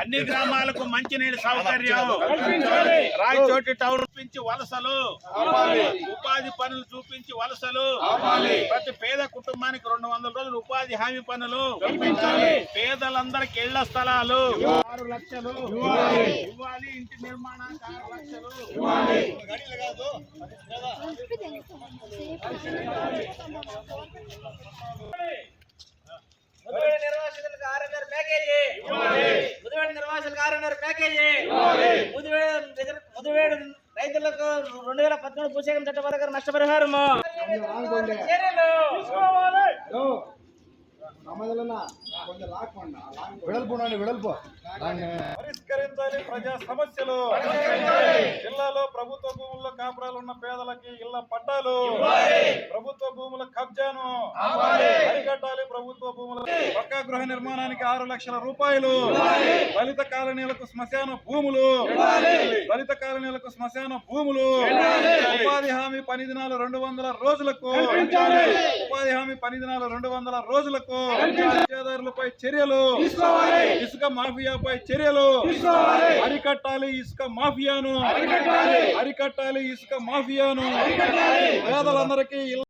అన్ని గ్రామాలకు మంచినీటి సౌకర్యం. రాయచోటి టౌన్ చూపించి వలసలు. ఉపాధి పనులు చూపించి వలసలు. ప్రతి పేద కుటుంబానికి రెండు వందల రోజులు ఉపాధి హామీ పనులు. పేదలందరికి ఇళ్ళ స్థలాలు. ఆరు లక్షలు. ఇవ్వాలి. ఇంటి నిర్మాణానికి ఆరు లక్షలు ముదివేడి నిర్వాసితులకు ఆరున్నర ప్యాకేజీ ముదివేడి ఆరున్నర ప్యాకేజీ. ముదివేడి రైతులకు రెండు వేల పద్నాలుగు భూసేకరణ చట్ట ప్రకారం నష్టపరిహారం చర్యలు. వెడల్పునండి వెడల్పు పరిష్కరించాలి ప్రజా సమస్యలు. ప్రభుత్వ భూముల్లో కాపురాలు ఉన్న పేదలకి ఇళ్ళ పట్టాలు. ప్రభుత్వ భూముల కబ్జాను అరికట్టాలి ప్రభుత్వ భూముల. పక్కా గృహ నిర్మాణానికి ఆరు లక్షల రూపాయలు. దళిత కాలనీలకు శ్మశాన భూములు. దళిత కాలనీలకు శ్మశాన భూములు. ఉపాధి హామీ పని దినాలు రెండు వందల రోజులకు. ఉపాధి హామీ పని దినాలు రెండు వందల రోజులకు ఇచ్చేదారులపై చర్యలు. ఇసుక మాఫియాపై చర్యలు. అరికట్టాలి ఇసుక మాఫియాను. అరికట్టాలి. ఇసుక మాఫియాను. పేదలందరికీ